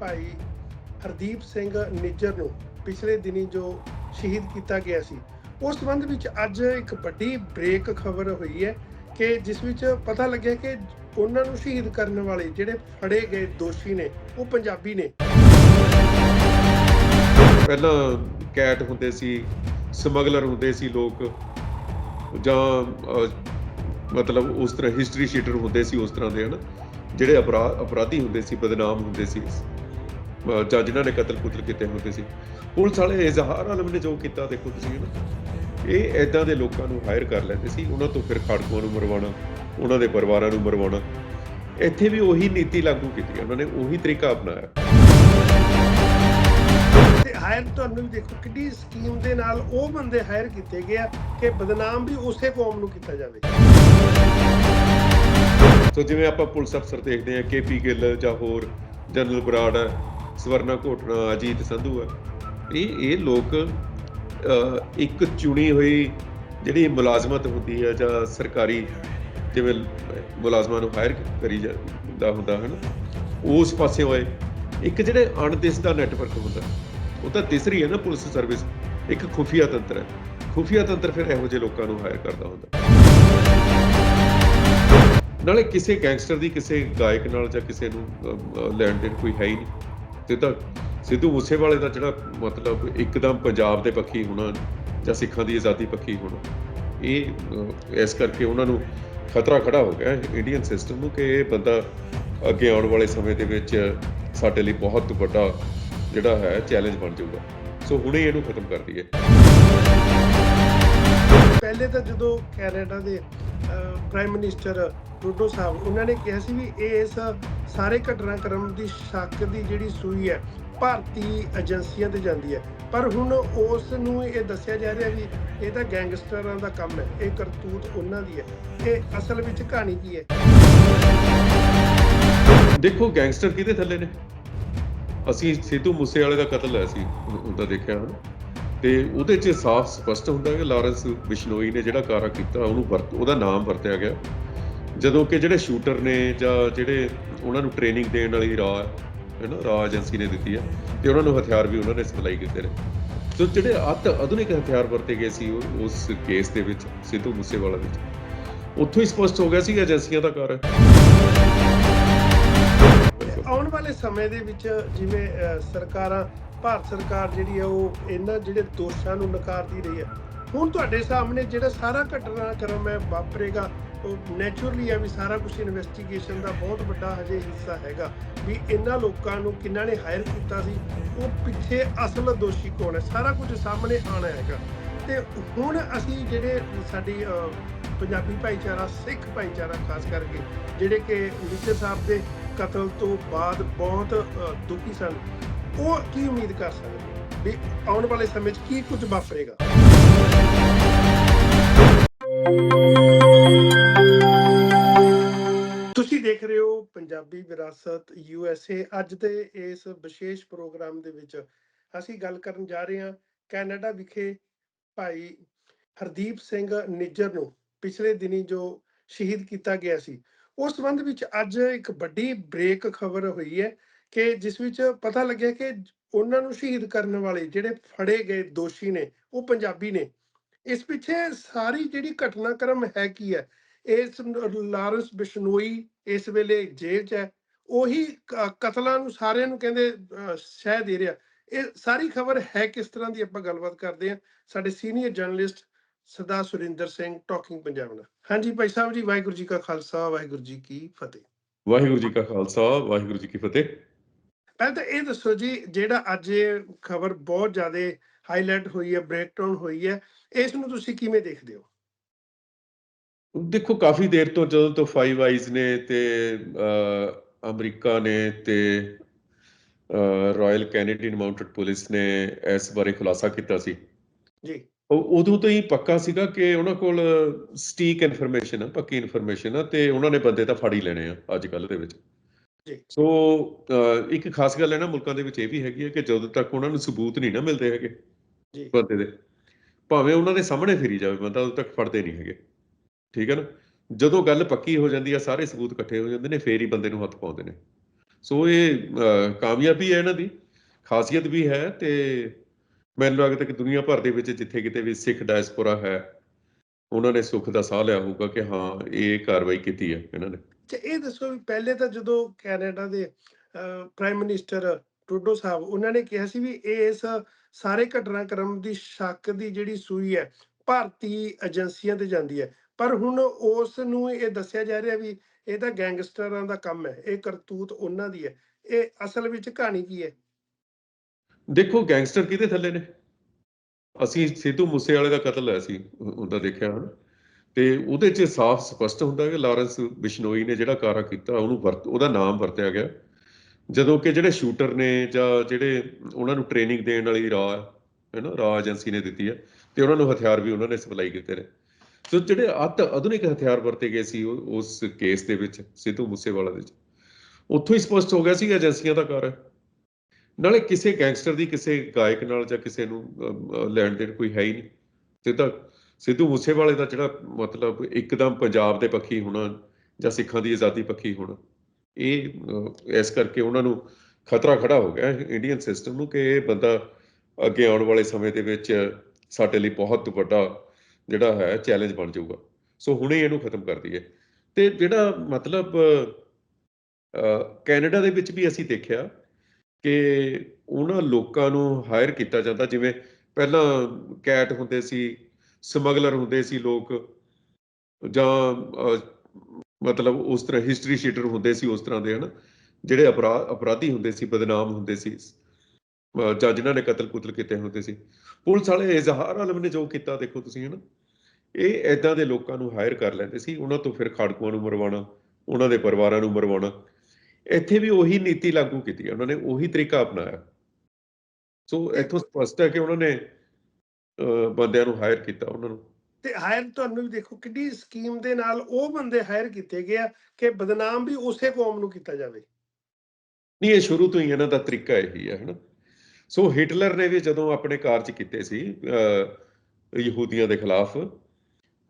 ਭਾਈ ਹਰਦੀਪ ਸਿੰਘ ਨਿੱਜਰ ਨੂੰ ਪਿਛਲੇ ਦਿਨੀ ਜੋ ਸ਼ਹੀਦ ਕੀਤਾ ਗਿਆ ਸੀ, ਉਸ ਸੰਬੰਧ ਵਿੱਚ ਅੱਜ ਇੱਕ ਵੱਡੀ ਬ੍ਰੇਕ ਖਬਰ ਹੋਈ ਹੈ ਕਿ ਜਿਸ ਵਿੱਚ ਪਤਾ ਲੱਗਿਆ ਕਿ ਉਹਨਾਂ ਨੂੰ ਸ਼ਹੀਦ ਕਰਨ ਵਾਲੇ ਜਿਹੜੇ ਫੜੇ ਗਏ ਦੋਸ਼ੀ ਨੇ, ਉਹ ਪੰਜਾਬੀ ਨੇ। ਪਹਿਲਾਂ ਕੈਟ ਹੁੰਦੇ ਸੀ, ਸਮਗਲਰ ਹੁੰਦੇ ਸੀ ਲੋਕ, ਜਾਂ ਮਤਲਬ ਉਸ ਤਰ੍ਹਾਂ ਹਿਸਟਰੀ ਸ਼ੀਟਰ ਹੁੰਦੇ ਸੀ ਉਸ ਤਰ੍ਹਾਂ ਦੇ, ਹਨ? ਜਿਹੜੇ ਅਪਰਾਧ ਅਪਰਾਧੀ ਹੁੰਦੇ ਸੀ, ਬਦਨਾਮ ਹੁੰਦੇ ਸੀ। ਜਾਂ ਜਿਨ੍ਹਾਂ ਨੇ ਕਤਲ ਕੁਤਲ ਕੀਤੇ ਹੁੰਦੇ ਸੀ। ਪੁਲਿਸ ਵਾਲੇ ਇਜ਼ਹਾਰ ਆਲਮ ਨੇ ਜੋ ਕੀਤਾ ਦੇਖੋ ਤੁਸੀਂ ਨਾ। ਇਹ ਐਦਾਂ ਦੇ ਲੋਕਾਂ ਨੂੰ ਹਾਇਰ ਕਰ ਲੈਂਦੇ ਸੀ ਉਹਨਾਂ ਤੋਂ ਫਿਰ ਖਾੜਕੂਆਂ ਨੂੰ ਮਰਵਾਉਣਾ ਉਹਨਾਂ ਦੇ ਪਰਿਵਾਰਾਂ ਨੂੰ ਮਰਵਾਉਣਾ। ਇੱਥੇ ਵੀ ਉਹੀ ਨੀਤੀ ਲਾਗੂ ਕੀਤੀ ਉਹਨਾਂ ਨੇ ਉਹੀ ਤਰੀਕਾ ਅਪਣਾਇਆ। ਤੇ ਹਾਇਰ ਤੁਹਾਨੂੰ ਵੀ ਦੇਖੋ ਕਿੰਨੀ ਸਕੀਮ ਦੇ ਨਾਲ ਉਹ ਬੰਦੇ ਹਾਇਰ ਕੀਤੇ ਗਏ ਆ ਕਿ ਬਦਨਾਮ ਵੀ ਉਸੇ ਕੌਮ ਨੂੰ ਕੀਤਾ ਜਾਵੇ। ਸੋ ਜਿਵੇਂ ਆਪਾਂ ਪੁਲਿਸ ਅਫਸਰ ਦੇਖਦੇ ਆ ਕੇਪੀ ਗਿੱਲ ਜਾਂ ਹੋਰ ਜਨਰਲ ਬਰਾੜ ਹੈ ਸਵਰਨਾ ਘੋਟਣਾ ਅਜੀਤ ਸੰਧੂ ਹੈ ਇਹ ਇਹ ਲੋਕ ਇੱਕ ਚੁਣੀ ਹੋਈ ਜਿਹੜੀ ਮੁਲਾਜ਼ਮਤ ਹੁੰਦੀ ਹੈ ਜਾਂ ਸਰਕਾਰੀ ਜਿਵੇਂ ਮੁਲਾਜ਼ਮਾਂ ਨੂੰ ਹਾਇਰ ਕਰੀ ਜਾਂਦਾ ਹੁੰਦਾ ਹੈ ਨਾ ਉਸ ਪਾਸੇ ਹੋਏ। ਇੱਕ ਜਿਹੜੇ ਅਣਦਿਸ ਦਾ ਨੈਟਵਰਕ ਹੁੰਦਾ, ਉਹ ਤਾਂ ਤੀਸਰੀ ਹੈ ਨਾ ਪੁਲਿਸ ਸਰਵਿਸ ਇੱਕ ਖੁਫੀਆ ਤੰਤਰ ਹੈ। ਖੁਫੀਆ ਤੰਤਰ ਫਿਰ ਇਹੋ ਜਿਹੇ ਲੋਕਾਂ ਨੂੰ ਹਾਇਰ ਕਰਦਾ ਹੁੰਦਾ। ਨਾਲੇ ਕਿਸੇ ਗੈਂਗਸਟਰ ਦੀ ਕਿਸੇ ਗਾਇਕ ਨਾਲ ਜਾਂ ਕਿਸੇ ਨੂੰ ਲੈਣ ਦੇਣ ਕੋਈ ਹੈ ਹੀ ਨਹੀਂ। ਤੇ ਤਾਂ ਸਿੱਧੂ ਮੂਸੇਵਾਲੇ ਦਾ ਜਿਹੜਾ ਮਤਲਬ ਇੱਕਦਮ ਪੰਜਾਬ ਦੇ ਪੱਖੀ ਹੋਣਾ ਜਾਂ ਸਿੱਖਾਂ ਦੀ ਆਜ਼ਾਦੀ ਪੱਖੀ ਹੋਣਾ, ਇਹ ਇਸ ਕਰਕੇ ਉਹਨਾਂ ਨੂੰ ਖਤਰਾ ਖੜਾ ਹੋ ਗਿਆ ਇੰਡੀਅਨ ਸਿਸਟਮ ਨੂੰ ਕਿ ਇਹ ਬੰਦਾ ਅੱਗੇ ਆਉਣ ਵਾਲੇ ਸਮੇਂ ਦੇ ਵਿੱਚ ਸਾਡੇ ਲਈ ਬਹੁਤ ਵੱਡਾ ਜਿਹੜਾ ਹੈ ਚੈਲੰਜ ਬਣ ਜਾਊਗਾ। ਸੋ ਹੁਣੇ ਇਹਨੂੰ ਖਤਮ ਕਰ ਦਈਏ। ਪਹਿਲੇ ਤਾਂ ਜਦੋਂ ਕੈਨੇਡਾ ਦੇ ਪ੍ਰਾਈਮ ਮਿਨਿਸਟਰ ਟਰੂਡੋ ਸਾਹਿਬ, ਉਹਨਾਂ ਨੇ ਕਿਹਾ ਸੀ ਵੀ ਇਸ ਸਾਰੇ ਘਟਨਾਕ੍ਰਮ ਦੀ ਸ਼ੱਕ ਦੀ ਜਿਹੜੀ ਸੂਈ ਹੈ, ਭਾਰਤੀ ਏਜੰਸੀਆਂ ਤੇ ਜਾਂਦੀ ਹੈ। ਪਰ ਹੁਣ ਉਸ ਨੂੰ ਇਹ ਦੱਸਿਆ ਜਾ ਰਿਹਾ ਵੀ ਇਹ ਤਾਂ ਗੈਂਗਸਟਰਾਂ ਦਾ ਕੰਮ ਹੈ, ਇਹ ਕਰਤੂਤ ਉਹਨਾਂ ਦੀ ਹੈ। ਇਹ ਅਸਲ ਵਿੱਚ ਕਹਾਣੀ ਕੀ ਹੈ? ਦੇਖੋ, ਗੈਂਗਸਟਰ ਕਿਹਦੇ ਥੱਲੇ ਨੇ? ਅਸੀਂ ਸਿੱਧੂ ਮੂਸੇਵਾਲੇ ਦਾ ਕਤਲ ਹੈ ਸੀ ਉਹਦਾ ਦੇਖਿਆ ਹਨ ਤੇ ਉਹਦੇ 'ਚ ਸਾਫ਼ ਸਪਸ਼ਟ ਹੁੰਦਾ ਕਿ ਲਾਰੈਂਸ ਬਿਸ਼ਨੋਈ ਨੇ ਜਿਹੜਾ ਕਾਰਾ ਕੀਤਾ, ਉਹਨੂੰ ਉਹਦਾ ਨਾਮ ਵਰਤਿਆ ਗਿਆ। ਜਦੋਂ ਕਿ ਜਿਹੜੇ ਸ਼ੂਟਰ ਨੇ ਜਾਂ ਜਿਹੜੇ ਉਹਨਾਂ ਨੂੰ ਟ੍ਰੇਨਿੰਗ ਦੇਣ ਵਾਲੀ ਰਾ, ਹੈ ਨਾ ਰਾ ਏਜੰਸੀ ਨੇ ਦਿੱਤੀ ਹੈ ਤੇ ਉਹਨਾਂ ਨੂੰ ਹਥਿਆਰ ਵੀ ਉਹਨਾਂ ਨੇ ਸਪਲਾਈ ਕੀਤੇ ਨੇ। ਸੋ ਜਿਹੜੇ ਅੱਤ, ਆਧੁਨਿਕ ਹਥਿਆਰ ਵਰਤੇ ਗਏ ਸੀ ਉਸ ਕੇਸ ਦੇ ਵਿੱਚ, ਸਿੱਧੂ ਮੂਸੇਵਾਲਾ ਵਿੱਚ। ਉੱਥੋਂ ਹੀ ਸਪਸ਼ਟ ਹੋ ਗਿਆ ਸੀ ਏਜੰਸੀਆਂ ਦਾ ਕਾਰ ਆਉਣ ਵਾਲੇ ਸਮੇਂ ਦੇ ਵਿੱਚ ਜਿਵੇਂ ਸਰਕਾਰਾਂ, ਭਾਰਤ ਸਰਕਾਰ ਜਿਹੜੀ ਹੈ ਉਹ ਇਹਨਾਂ ਜਿਹੜੇ ਦੋਸ਼ਾਂ ਨੂੰ ਨਕਾਰਦੀ ਰਹੀ ਹੈ ਹੁਣ ਤੁਹਾਡੇ ਸਾਹਮਣੇ ਜਿਹੜਾ ਸਾਰਾ ਘਟਨਾਕ੍ਰਮ ਹੈ ਵਾਪਰੇਗਾ, ਉਹ ਨੇਚਰਲੀ ਹੈ ਵੀ ਸਾਰਾ ਕੁਝ ਇਨਵੈਸਟੀਗੇਸ਼ਨ ਦਾ ਬਹੁਤ ਵੱਡਾ ਹਜੇ ਹਿੱਸਾ ਹੈਗਾ ਵੀ ਇਹਨਾਂ ਲੋਕਾਂ ਨੂੰ ਕਿੰਨਾਂ ਨੇ ਹਾਇਰ ਕੀਤਾ ਸੀ, ਉਹ ਪਿੱਛੇ ਅਸਲ ਦੋਸ਼ੀ ਕੌਣ ਹੈ? ਸਾਰਾ ਕੁਝ ਸਾਹਮਣੇ ਆਣਾ ਹੈਗਾ। ਤੇ ਹੁਣ ਅਸੀਂ ਜਿਹੜੇ ਸਾਡੀ ਪੰਜਾਬੀ ਭਾਈਚਾਰਾ, ਸਿੱਖ ਭਾਈਚਾਰਾ ਖਾਸ ਕਰਕੇ, ਜਿਹੜੇ ਕਿ ਨਿਸ਼ਚਰ ਸਾਹਿਬ ਦੇ ਕਤਲ ਤੋਂ ਬਾਅਦ ਬਹੁਤ ਦੁਖੀ ਸਨ, ਉਹ ਕੀ ਉਮੀਦ ਕਰ ਸਕਦੇ ਵੀ ਆਉਣ ਵਾਲੇ ਸਮੇਂ 'ਚ ਕੀ ਕੁਝ ਵਾਪਰੇਗਾ? ਤੁਸੀਂ ਦੇਖ ਰਹੇ ਹੋ ਪੰਜਾਬੀ ਵਿਰਾਸਤ ਯੂ ਐਸ ਏ ਅੱਜ ਦੇ ਇਸ ਵਿਸ਼ੇਸ਼ ਪ੍ਰੋਗਰਾਮ ਦੇ ਵਿੱਚ ਅਸੀਂ ਗੱਲ ਕਰਨ ਜਾ ਰਹੇ ਹਾਂ ਕੈਨੇਡਾ ਵਿਖੇ ਭਾਈ ਹਰਦੀਪ ਸਿੰਘ ਨਿੱਜਰ ਨੂੰ, ਪਿਛਲੇ ਦਿਨੀ ਜੋ ਸ਼ਹੀਦ ਕੀਤਾ ਗਿਆ ਸੀ। ਉਸ ਸੰਬੰਧ ਵਿੱਚ ਅੱਜ ਇੱਕ ਵੱਡੀ ਬ੍ਰੇਕ ਖਬਰ ਹੋਈ ਹੈ ਕਿ ਜਿਸ ਵਿੱਚ ਪਤਾ ਲੱਗਿਆ ਕਿ ਉਹਨਾਂ ਨੂੰ ਸ਼ਹੀਦ ਕਰਨ ਵਾਲੇ ਜਿਹੜੇ ਫੜੇ ਗਏ ਦੋਸ਼ੀ ਨੇ, ਉਹ ਪੰਜਾਬੀ ਨੇ। ਇਸ ਪਿੱਛੇ ਸਾਰੀ ਜਿਹੜੀ ਘਟਨਾਕ੍ਰਮ ਹੈ ਕੀ ਹੈ ਇਸ ਲਾਰੈਂਸ ਬਿਸ਼ਨੋਈ ਇਸ ਵੇਲੇ ਜੇਲ੍ਹ 'ਚ ਹੈ ਉਹੀ ਕਤਲਾਂ ਨੂੰ ਸਾਰਿਆਂ ਨੂੰ ਕਹਿੰਦੇ ਸ਼ਹਿ ਦੇ ਰਿਹਾ। ਇਹ ਸਾਰੀ ਖਬਰ ਹੈ ਕਿਸ ਤਰ੍ਹਾਂ ਦੀ ਆਪਾਂ ਗੱਲਬਾਤ ਕਰਦੇ ਹਾਂ? ਸਾਡੇ senior journalist Sardar Surinder Singh talking Punjab ਨਾਲ। ਹਾਂਜੀ ਭਾਈ ਸਾਹਿਬ ਜੀ ਵਾਹਿਗੁਰੂ ਜੀ ਕਾ ਖਾਲਸਾ ਵਾਹਿਗੁਰੂ ਜੀ ਕੀ ਫਤਿਹ। ਵਾਹਿਗੁਰੂ ਜੀ ਕਾ ਖਾਲਸਾ ਵਾਹਿਗੁਰੂ ਜੀ ਕੀ ਫਤਿਹ। ਪਹਿਲਾਂ ਤਾਂ ਇਹ ਦੱਸੋ ਜੀ ਜਿਹੜਾ ਅੱਜ ਖਬਰ ਬਹੁਤ ਜ਼ਿਆਦਾ ਹਾਈਲਾਈਟ ਹੋਈ ਹੈ ਬ੍ਰੇਕਡਾਊਨ ਹੋਈ ਹੈ ਇਸ ਨੂੰ ਤੁਸੀਂ ਕਿਵੇਂ ਦੇਖਦੇ ਹੋ? ਦੇਖੋ ਕਾਫੀ ਦੇਰ ਤੋਂ ਜਦੋਂ ਤੋਂ ਫਾਈਵ ਆਈਜ਼ ਨੇ ਤੇ ਅਮਰੀਕਾ ਨੇ ਤੇ ਰਾਇਲ ਕੈਨੇਡੀਅਨ ਮਾਊਂਟਡ ਪੁਲਿਸ ਨੇ ਇਸ ਬਾਰੇ ਖੁਲਾਸਾ ਕੀਤਾ ਸੀ। ਜੀ। ਉਦੋਂ ਤੋਂ ਹੀ ਪੱਕਾ ਸੀਗਾ ਕਿ ਉਹਨਾਂ ਕੋਲ ਸਟੀਕ ਇਨਫੋਰਮੇਸ਼ਨ ਆ ਪੱਕੀ ਇਨਫੋਰਮੇਸ਼ਨ ਆ ਤੇ ਉਹਨਾਂ ਨੇ ਬੰਦੇ ਤਾਂ ਫੜ ਹੀ ਲੈਣੇ ਆ ਅੱਜ ਕੱਲ੍ਹ ਦੇ ਵਿੱਚ। ਜੀ। ਸੋ ਇੱਕ ਖਾਸ ਗੱਲ ਹੈ ਨਾ ਮੁਲਕਾਂ ਦੇ ਵਿੱਚ ਇਹ ਵੀ ਹੈਗੀ ਹੈ ਕਿ ਜਦੋਂ ਤੱਕ ਉਹਨਾਂ ਨੂੰ ਸਬੂਤ ਨਹੀਂ ਨਾ ਮਿਲਦੇ ਹੈਗੇ ਜੀ। ਬੰਦੇ ਦੇ। ਭਾਵੇਂ ਉਹਨਾਂ ਦੇ ਸਾਹਮਣੇ ਫਿਰੀ ਜਾਵੇ ਬੰਦਾ ਉਦੋਂ ਤੱਕ ਫੜਦੇ ਨਹੀਂ ਹੈਗੇ। ਠੀਕ ਹੈ ਨਾ? ਜਦੋਂ ਗੱਲ ਪੱਕੀ ਹੋ ਜਾਂਦੀ ਆ ਸਾਰੇ ਸਬੂਤ ਇਕੱਠੇ ਹੋ ਜਾਂਦੇ ਨੇ ਫੇਰ ਹੀ ਬੰਦੇ ਨੂੰ ਹੱਥ ਪਾਉਂਦੇ ਨੇ। ਸੋ ਇਹ ਕਾਮਯਾਬੀ ਹੈ ਇਹਨਾਂ ਦੀ ਖਾਸੀਅਤ ਵੀ ਹੈ ਤੇ ਮੈਨੂੰ ਲੱਗਦਾ ਕਿ ਦੁਨੀਆ ਭਰ ਦੇ ਵਿੱਚ ਜਿੱਥੇ ਕਿਤੇ ਵੀ ਸਿੱਖ ਡਾਇਸਪੋਰਾ ਹੈ ਉਹਨਾਂ ਨੇ ਸੁੱਖ ਦਾ ਸਾਹ ਲਿਆ ਹੋਊਗਾ ਕਿ ਹਾਂ ਇਹ ਕਾਰਵਾਈ ਕੀਤੀ ਹੈ ਇਹਨਾਂ ਨੇ। ਤੇ ਇਹ ਦੱਸੋ ਵੀ ਪਹਿਲੇ ਤਾਂ ਜਦੋਂ ਕੈਨੇਡਾ ਦੇ ਪ੍ਰਾਈਮ ਮਿਨਿਸਟਰ ਟਰੂਡੋ ਸਾਹਿਬ, ਉਹਨਾਂ ਨੇ ਕਿਹਾ ਸੀ ਵੀ ਇਸ ਸਾਰੇ ਘਟਨਾਕ੍ਰਮ ਦੀ ਸ਼ੱਕ ਦੀ ਜਿਹੜੀ ਸੂਈ ਹੈ, ਭਾਰਤੀ ਏਜੰਸੀਆਂ ਤੇ ਜਾਂਦੀ ਹੈ। ਪਰ ਹੁਣ ਉਸ ਨੂੰ ਇਹ ਦੱਸਿਆ ਜਾ ਰਿਹਾ ਵੀ ਇਹ ਤਾਂ ਗੈਂਗਸਟਰਾਂ ਦਾ ਕੰਮ ਹੈ, ਇਹ ਕਰਤੂਤ ਉਹਨਾਂ ਦੀ ਹੈ। ਇਹ ਅਸਲ ਵਿੱਚ ਕਹਾਣੀ ਕੀ ਹੈ? ਦੇਖੋ, ਗੈਂਗਸਟਰ ਕਿਹਦੇ ਥੱਲੇ ਨੇ? ਅਸੀਂ ਸਿੱਧੂ ਮੂਸੇਵਾਲੇ ਦਾ ਕਤਲ ਹੋਇਆ ਸੀ ਉਹਦਾ ਦੇਖਿਆ ਹਨ ਤੇ ਉਹਦੇ 'ਚ ਸਾਫ਼ ਸਪਸ਼ਟ ਹੁੰਦਾ ਕਿ ਲਾਰੈਂਸ ਬਿਸ਼ਨੋਈ ਨੇ ਜਿਹੜਾ ਕਾਰਾ ਕੀਤਾ, ਉਹਨੂੰ ਵਰਤ, ਉਹਦਾ ਨਾਮ ਵਰਤਿਆ ਗਿਆ। ਜਦੋਂ ਕਿ ਜਿਹੜੇ ਸ਼ੂਟਰ ਨੇ ਜਾਂ ਜਿਹੜੇ ਉਹਨਾਂ ਨੂੰ ਟ੍ਰੇਨਿੰਗ ਦੇਣ ਵਾਲੀ ਰਾ ਹੈ ਨਾ ਰਾ ਏਜੰਸੀ ਨੇ ਦਿੱਤੀ ਹੈ, ਤੇ ਉਹਨਾਂ ਨੂੰ ਹਥਿਆਰ ਵੀ ਉਹਨਾਂ ਨੇ ਸਪਲਾਈ ਕੀਤੇ ਨੇ। ਸੋ ਜਿਹੜੇ ਅਤ ਆਧੁਨਿਕ ਹਥਿਆਰ ਵਰਤੇ ਗਏ ਸੀ ਉਸ ਕੇਸ ਦੇ ਵਿੱਚ ਸਿੱਧੂ ਮੂਸੇਵਾਲਾ ਦੇ ਵਿੱਚ। ਉੱਥੋਂ ਹੀ ਸਪਸ਼ਟ ਹੋ ਗਿਆ ਸੀ ਏਜੰਸੀਆਂ ਦਾ ਕਾਰ ਹੈ। ਨਾਲੇ ਕਿਸੇ ਗੈਂਗਸਟਰ ਦੀ, ਕਿਸੇ ਗਾਇਕ ਨਾਲ ਜਾਂ ਕਿਸੇ ਨੂੰ ਲੈਣ ਦੇਣ ਕੋਈ ਹੈ ਹੀ ਨਹੀਂ। ਸਿੱਧਾ ਸਿੱਧੂ ਮੂਸੇਵਾਲੇ ਦਾ ਜਿਹੜਾ ਮਤਲਬ ਇੱਕਦਮ ਪੰਜਾਬ ਦੇ ਪੱਖੀ ਹੋਣਾ ਜਾਂ ਸਿੱਖਾਂ ਦੀ ਆਜ਼ਾਦੀ ਪੱਖੀ ਹੋਣਾ ਇਹ ਇਸ ਕਰਕੇ ਉਹਨਾਂ ਨੂੰ ਖਤਰਾ ਖੜਾ ਹੋ ਗਿਆ ਇੰਡੀਅਨ ਸਿਸਟਮ ਨੂੰ ਕਿ ਇਹ ਬੰਦਾ ਅੱਗੇ ਆਉਣ ਵਾਲੇ ਸਮੇਂ ਦੇ ਵਿੱਚ ਸਾਡੇ ਲਈ ਬਹੁਤ ਵੱਡਾ ਜਿਹੜਾ ਹੈ, ਚੈਲੰਜ ਬਣ ਜਾਊਗਾ। ਸੋ ਹੁਣੇ ਇਹਨੂੰ ਖਤਮ ਕਰ ਦਈਏ। ਤੇ ਜਿਹੜਾ ਮਤਲਬ ਕੈਨੇਡਾ ਦੇ ਵਿੱਚ ਵੀ ਅਸੀਂ ਦੇਖਿਆ ਕਿ ਉਹਨਾਂ ਲੋਕਾਂ ਨੂੰ ਹਾਇਰ ਕੀਤਾ ਜਾਂਦਾ, ਜਿਵੇਂ ਪਹਿਲਾਂ ਕੈਟ ਹੁੰਦੇ ਸੀ, ਸਮਗਲਰ ਹੁੰਦੇ ਸੀ ਲੋਕ, ਜਾਂ ਮਤਲਬ ਉਸ ਤਰ੍ਹਾਂ ਹਿਸਟਰੀ ਸ਼ੀਟਰ ਹੁੰਦੇ ਸੀ ਉਸ ਤਰ੍ਹਾਂ ਦੇ, ਹਨ? ਜਿਹੜੇ ਅਪਰਾਧੀ ਹੁੰਦੇ ਸੀ, ਬਦਨਾਮ ਹੁੰਦੇ ਸੀ ਜਾਂ ਜਿਨ੍ਹਾਂ ਨੇ ਕਤਲ ਕੁਤਲ ਕੀਤੇ ਹੁੰਦੇ ਸੀ। ਪੁਲਿਸ ਵਾਲੇ ਇਜ਼ਹਾਰ ਆਲਮ ਨੇ ਜੋ ਕੀਤਾ, ਦੇਖੋ ਤੁਸੀਂ, ਹਨ? ਇਹ ਐਦਾਂ ਦੇ ਲੋਕਾਂ ਨੂੰ ਹਾਇਰ ਕਰ ਲੈਂਦੇ ਸੀ, ਉਹਨਾਂ ਤੋਂ ਫਿਰ ਖਾੜਕੂਆਂ ਨੂੰ ਮਰਵਾਉਣਾ, ਉਹਨਾਂ ਦੇ ਪਰਿਵਾਰਾਂ ਨੂੰ ਮਰਵਾਉਣਾ। ਇੱਥੇ ਵੀ ਉਹੀ ਨੀਤੀ ਲਾਗੂ ਕੀਤੀ ਉਹਨਾਂ ਨੇ ਉਹੀ ਤਰੀਕਾ ਅਪਣਾਇਆ। ਸੋ ਇੱਥੋਂ ਸਪਸ਼ਟ ਹੈ ਕਿ ਉਹਨਾਂ ਨੇ ਬੰਦਿਆਂ ਨੂੰ ਹਾਇਰ ਕੀਤਾ ਉਹਨਾਂ ਨੂੰ। ਤੇ ਹਾਇਰ ਤੁਹਾਨੂੰ ਵੀ ਦੇਖੋ ਕਿੰਨੀ ਸਕੀਮ ਦੇ ਨਾਲ ਉਹ ਬੰਦੇ ਹਾਇਰ ਕੀਤੇ ਗਏ ਆ ਕਿ ਬਦਨਾਮ ਵੀ ਉਸੇ ਕੌਮ ਨੂੰ ਕੀਤਾ ਜਾਵੇ। ਨਹੀਂ, ਇਹ ਸ਼ੁਰੂ ਤੋਂ ਹੀ ਇਹਨਾਂ ਦਾ ਤਰੀਕਾ ਇਹੀ ਹੈ, ਹਨਾ। ਸੋ ਹਿਟਲਰ ਨੇ ਵੀ ਜਦੋਂ ਆਪਣੇ ਕਾਰਜ ਕੀਤੇ ਸੀ ਯਹੂਦੀਆਂ ਦੇ ਖਿਲਾਫ,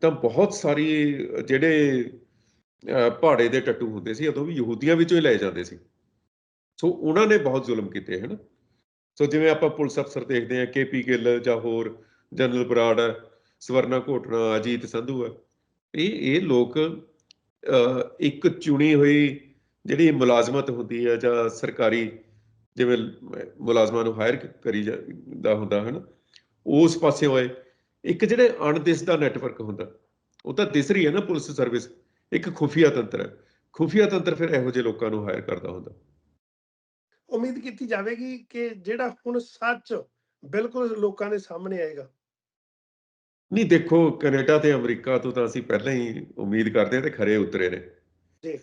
ਤਾਂ ਬਹੁਤ ਸਾਰੀ ਜਿਹੜੇ ਪਹਾੜੇ ਦੇ ਟੱਟੂ ਹੁੰਦੇ ਸੀ, ਉਦੋਂ ਵੀ ਯਹੂਦੀਆਂ ਵਿੱਚੋਂ ਹੀ ਲਏ ਜਾਂਦੇ ਸੀ। ਸੋ ਉਹਨਾਂ ਨੇ ਬਹੁਤ ਜ਼ੁਲਮ ਕੀਤੇ, ਹਨ। ਸੋ ਜਿਵੇਂ ਆਪਾਂ ਪੁਲਿਸ ਅਫਸਰ ਦੇਖਦੇ ਹਾਂ ਕੇਪੀ ਗਿੱਲ ਜਾਂ ਹੋਰ ਜਨਰਲ ਬਰਾੜ ਸਵਰਨਾ ਘੋਟਣਾ ਅਜੀਤ ਸੰਧੂ ਹੈ। ਇਹ ਇਹ ਲੋਕ ਇੱਕ ਚੁਣੀ ਹੋਈ ਜਿਹੜੀ ਮੁਲਾਜ਼ਮਤ ਹੁੰਦੀ ਹੈ ਜਾਂ ਸਰਕਾਰੀ ਜਿਵੇਂ ਮੁਲਾਜ਼ਮਾਂ ਨੂੰ ਹਾਇਰ ਕਰੀ ਜਾਂਦਾ ਹੁੰਦਾ, ਹਨ? ਉਸ ਪਾਸੇ ਹੋਏ। ਇੱਕ ਜਿਹੜੇ ਅਣਦਿਸ ਦਾ ਨੈਟਵਰਕ ਹੁੰਦਾ, ਉਹ ਤਾਂ ਦਿਸ ਰਹੀ ਹੈ ਨਾ ਪੁਲਿਸ ਸਰਵਿਸ ਇੱਕ ਖੁਫੀਆ ਤੰਤਰ ਹੈ। ਖੁਫੀਆ ਤੰਤਰ ਫਿਰ ਇਹੋ ਜਿਹੇ ਲੋਕਾਂ ਨੂੰ ਹਾਇਰ ਕਰਦਾ ਹੁੰਦਾ। ਉਮੀਦ ਕੀਤੀ ਜਾਵੇਗੀ ਕਿ ਜਿਹੜਾ ਹੁਣ ਸੱਚ ਬਿਲਕੁਲ ਲੋਕਾਂ ਦੇ ਸਾਹਮਣੇ ਆਏਗਾ। ਨਹੀਂ ਦੇਖੋ ਕੈਨੇਡਾ ਤੇ ਅਮਰੀਕਾ ਤੋਂ ਤਾਂ ਅਸੀਂ ਪਹਿਲਾਂ ਹੀ ਉਮੀਦ ਕਰਦੇ ਤੇ ਖਰੇ ਉਤਰੇ ਨੇ। ਜੀ।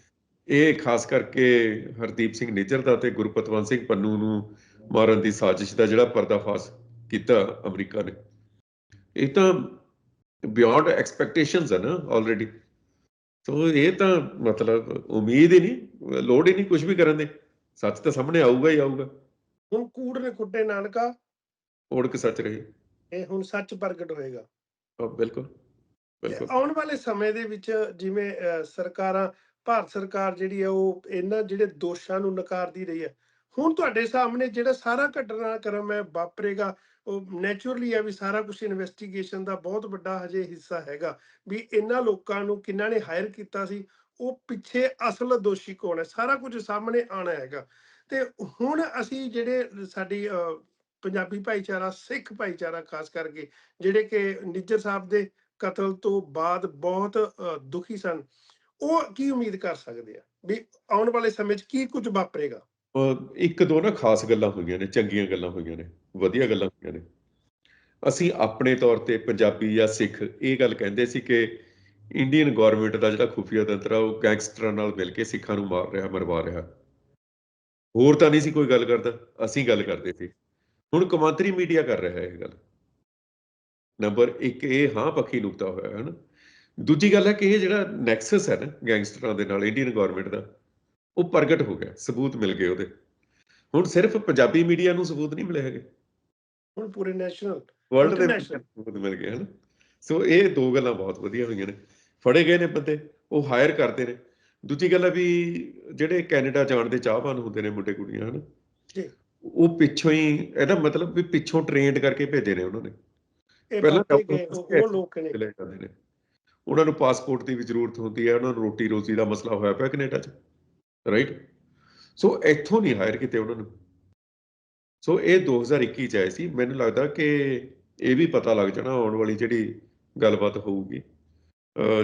ਇਹ ਖਾਸ ਕਰਕੇ ਹਰਦੀਪ ਸਿੰਘ ਨਿੱਜਰ ਦਾ ਤੇ ਗੁਰਪਤਵੰਤ ਸਿੰਘ ਪੰਨੂ ਨੂੰ ਮਾਰਨ ਦੀ ਸਾਜ਼ਿਸ਼ ਦਾ ਜਿਹੜਾ ਪਰਦਾਫਾਸ਼ ਕੀਤਾ ਅਮਰੀਕਾ ਨੇ। ਇਹ ਤਾਂ ਬਿਯੋਂਡ ਐਕਸਪੈਕਟੇਸ਼ਨਸ ਹੈ ਨਾ ਆਲਰੇਡੀ ਸੋ ਇਹ ਤਾਂ ਮਤਲਬ ਉਮੀਦ ਹੀ ਨਹੀਂ ਲੋੜ ਹੀ ਨਹੀਂ ਕੁਝ ਵੀ ਕਰਨ ਦੀ। ਸੱਚ ਤਾਂ ਸਾਹਮਣੇ ਆਊਗਾ ਹੀ ਆਊਗਾ। ਹੁਣ ਕੂੜ ਨੇ ਕੁੱਟੇ ਨਾਨਕਾ। ਓੜਕ ਸੱਚ ਰਹੀ? ਇਹ ਹੁਣ ਸੱਚ ਪ੍ਰਗਟ ਹੋਏਗਾ। ਬਿਲਕੁਲ ਆਉਣ ਵਾਲੇ ਸਮੇਂ ਦੇ ਵਿੱਚ ਜਿਵੇਂ ਸਰਕਾਰਾਂ ਭਾਰਤ ਸਰਕਾਰ ਜਿਹੜੀ ਹੈ ਉਹ ਇਹਨਾਂ ਜਿਹੜੇ ਦੋਸ਼ਾਂ ਨੂੰ ਨਕਾਰਦੀ ਰਹੀ ਹੈ ਹੁਣ ਤੁਹਾਡੇ ਸਾਹਮਣੇ ਜਿਹੜਾ ਸਾਰਾ ਘਟਨਾਕ੍ਰਮ ਹੈ ਵਾਪਰੇਗਾ ਉਹ ਨੇਚਰਲੀ ਹੈ ਵੀ ਸਾਰਾ ਕੁਝ ਇਨਵੈਸਟੀਗੇਸ਼ਨ ਦਾ ਬਹੁਤ ਵੱਡਾ ਹਜੇ ਹਿੱਸਾ ਹੈਗਾ ਵੀ ਇਹਨਾਂ ਲੋਕਾਂ ਨੂੰ ਕਿਹਨਾਂ ਨੇ ਹਾਇਰ ਕੀਤਾ ਸੀ ਉਹ ਪਿੱਛੇ ਅਸਲ ਦੋਸ਼ੀ ਕੌਣ ਹੈ ਸਾਰਾ ਕੁਝ ਸਾਹਮਣੇ ਆਣਾ ਹੈਗਾ। ਤੇ ਹੁਣ ਅਸੀਂ ਜਿਹੜੇ ਸਾਡੀ ਪੰਜਾਬੀ ਭਾਈਚਾਰਾ, ਸਿੱਖ ਭਾਈਚਾਰਾ ਖਾਸ ਕਰਕੇ, ਜਿਹੜੇ ਕਿ ਨਿੱਜਰ ਸਾਹਿਬ ਦੇ ਕਤਲ ਤੋਂ ਬਾਅਦ ਬਹੁਤ ਦੁਖੀ ਸਨ, ਉਹ ਕੀ ਉਮੀਦ ਕਰ ਸਕਦੇ ਆ? ਵੀ ਆਉਣ ਵਾਲੇ ਸਮੇਂ 'ਚ ਕੀ ਕੁਝ ਵਾਪਰੇਗਾ? ਇੱਕ ਦੋ ਨਾ ਖਾਸ ਗੱਲਾਂ ਹੋਈਆਂ ਨੇ, ਚੰਗੀਆਂ ਗੱਲਾਂ ਹੋਈਆਂ ਨੇ, ਵਧੀਆ ਗੱਲਾਂ ਹੋਈਆਂ ਨੇ। ਅਸੀਂ ਆਪਣੇ ਤੌਰ ਤੇ ਪੰਜਾਬੀ ਜਾਂ ਸਿੱਖ, ਇਹ ਗੱਲ ਕਹਿੰਦੇ ਸੀ ਕਿ ਇੰਡੀਅਨ ਗਵਰਨਮੈਂਟ ਦਾ ਜਿਹੜਾ ਖੁਫੀਆ ਤੰਤਰ ਆ, ਉਹ ਗੈਂਗਸਟਰਾਂ ਨਾਲ ਮਿਲ ਕੇ ਸਿੱਖਾਂ ਨੂੰ ਮਾਰ ਰਿਹਾ, ਮਰਵਾ ਰਿਹਾ। ਹੋਰ ਤਾਂ ਨਹੀਂ ਸੀ ਕੋਈ ਗੱਲ ਕਰਦਾ, ਅਸੀਂ ਗੱਲ ਕਰਦੇ ਸੀ। ਹੁਣ ਕਮਾਂਤਰੀ ਮੀਡੀਆ ਕਰ ਰਿਹਾ ਹੈ ਇਹ ਗੱਲ। ਨੰਬਰ 1 ਇਹ ਹਾਂ ਪੱਖੀ ਨੁਕਤਾ ਹੋਇਆ ਹੈ ਨਾ। ਦੂਜੀ ਗੱਲ ਹੈ ਕਿ ਇਹ ਜਿਹੜਾ ਨੈਕਸਸ ਹੈ ਨਾ ਗੈਂਗਸਟਰਾਂ ਦੇ ਨਾਲ ਇੰਡੀਅਨ ਗਵਰਨਮੈਂਟ ਦਾ ਉਹ ਪ੍ਰਗਟ ਹੋ ਗਿਆ ਸਬੂਤ ਮਿਲ ਗਏ ਉਹਦੇ। ਹੁਣ ਸਿਰਫ ਪੰਜਾਬੀ ਮੀਡੀਆ ਨੂੰ ਸਬੂਤ ਨਹੀਂ ਮਿਲੇ ਹੈਗੇ। ਹੁਣ ਪੂਰੇ ਨੈਸ਼ਨਲ ਵਰਲਡ ਦੇ. ਸਬੂਤ ਮਿਲ ਗਏ ਹਨ। ਸੋ ਇਹ ਦੋ ਗੱਲਾਂ ਬਹੁਤ ਵਧੀਆ ਹੋਈਆਂ ਨੇ। ਫੜੇ ਗਏ ਨੇ ਬੰਦੇ ਉਹ ਹਾਇਰ ਕਰਦੇ ਨੇ। ਦੂਜੀ ਗੱਲ ਹੈ ਵੀ ਜਿਹੜੇ ਕੈਨੇਡਾ ਜਾਣ ਦੇ ਚਾਹਵਾਨ ਹੁੰਦੇ ਨੇ ਮੁੰਡੇ ਕੁੜੀਆਂ ਹਨ ਜੀ। ਉਹ ਪਿੱਛੋਂ ਹੀ ਇਹਦਾ ਮਤਲਬ ਵੀ ਪਿੱਛੋਂ ਟ੍ਰੇਨਡ ਕਰਕੇ ਭੇਜੇ ਨੇ ਉਹਨਾਂ ਨੇ। ਇਹ ਪਹਿਲਾਂ ਉਹ ਲੋਕ ਨੇ। ਉਹਨਾਂ ਨੂੰ ਪਾਸਪੋਰਟ ਦੀ ਵੀ ਜ਼ਰੂਰਤ ਹੁੰਦੀ ਹੈ ਉਹਨਾਂ ਨੂੰ ਰੋਟੀ ਰੋਜ਼ੀ ਦਾ ਮਸਲਾ ਹੋਇਆ ਪਿਆ ਕੈਨੇਡਾ 'ਚ ਰਾਈਟ ਸੋ ਇੱਥੋਂ ਨਹੀਂ ਹਾਇਰ ਕੀਤੇ ਉਹਨਾਂ ਨੂੰ। ਸੋ ਇਹ 2021 ਚ ਆਏ ਸੀ। ਮੈਨੂੰ ਲੱਗਦਾ ਕਿ ਇਹ ਵੀ ਪਤਾ ਲੱਗ ਜਾਣਾ ਆਉਣ ਵਾਲੀ ਜਿਹੜੀ ਗੱਲਬਾਤ ਹੋਊਗੀ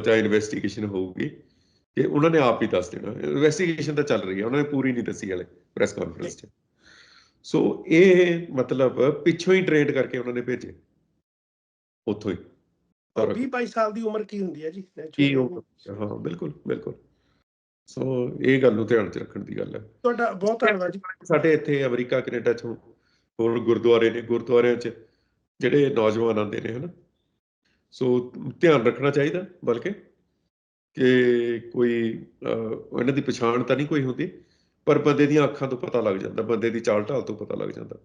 ਜਾਂ ਇਨਵੈਸਟੀਗੇਸ਼ਨ ਹੋਊਗੀ ਕਿ ਉਹਨਾਂ ਨੇ ਆਪ ਹੀ ਦੱਸ ਦੇਣਾ। ਇਨਵੈਸਟੀਗੇਸ਼ਨ ਤਾਂ ਚੱਲ ਰਹੀ ਹੈ ਉਹਨਾਂ ਨੇ ਪੂਰੀ ਨਹੀਂ ਦੱਸੀ ਹਲੇ ਪ੍ਰੈਸ ਕਾਨਫਰੰਸ 'ਚ। ਸੋ ਇਹ ਮਤਲਬ ਪਿੱਛੋਂ ਹੀ ਟ੍ਰੇਨਡ ਕਰਕੇ ਉਹਨਾਂ ਨੇ ਭੇਜੇ। ਉੱਥੋਂ ਹੀ। ਔਰ 20 22 ਸਾਲ ਦੀ ਉਮਰ ਕੀ ਹੁੰਦੀ ਹੈ ਜੀ? ਕੀ ਹਾਂ ਬਿਲਕੁਲ ਬਿਲਕੁਲ। ਸੋ ਇਹ ਗੱਲ ਨੂੰ ਧਿਆਨ 'ਚ ਰੱਖਣ ਦੀ ਗੱਲ ਹੈ। ਤੁਹਾਡਾ ਬਹੁਤ ਧੰਨਵਾਦ ਜੀ। ਸਾਡੇ ਇੱਥੇ ਅਮਰੀਕਾ ਕੈਨੇਡਾ ਚੋਂ ਹੋਰ ਗੁਰਦੁਆਰੇ ਨੇ ਗੁਰਦੁਆਰਿਆਂ 'ਚ ਜਿਹੜੇ ਨੌਜਵਾਨ ਆਉਂਦੇ ਨੇ ਹਨਾ? ਸੋ ਧਿਆਨ ਰੱਖਣਾ ਚਾਹੀਦਾ ਬਲਕਿ ਕਿ ਕੋਈ ਇਹਨਾਂ ਦੀ ਪਛਾਣ ਤਾਂ ਨਹੀਂ ਕੋਈ ਹੁੰਦੀ। ਪਰ ਬੰਦੇ ਦੀਆਂ ਅੱਖਾਂ ਤੋਂ ਪਤਾ ਲੱਗ ਜਾਂਦਾ ਬੰਦੇ ਦੀ ਚਾਲ ਢਾਲ ਤੋਂ ਪਤਾ ਲੱਗ ਜਾਂਦਾ।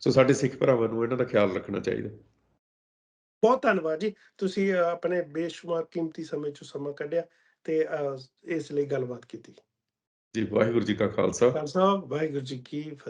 ਸੋ ਸਾਡੇ ਸਿੱਖ ਭਰਾਵਾਂ ਨੂੰ ਇਹਨਾਂ ਦਾ ਖਿਆਲ ਰੱਖਣਾ ਚਾਹੀਦਾ। ਬਹੁਤ ਧੰਨਵਾਦ ਜੀ। ਤੁਸੀਂ ਆਪਣੇ ਬੇਸ਼ੁਮਾਰ ਕੀਮਤੀ ਸਮੇਂ ਚੋਂ ਸਮਾਂ ਕੱਢਿਆ ਤੇ ਇਸ ਲਈ ਗੱਲਬਾਤ ਕੀਤੀ। ਜੀ ਵਾਹਿਗੁਰੂ ਜੀ ਕਾ ਖਾਲਸਾ। ਖਾਲਸਾ ਵਾਹਿਗੁਰੂ ਜੀ ਕੀ ਫਤਿਹ।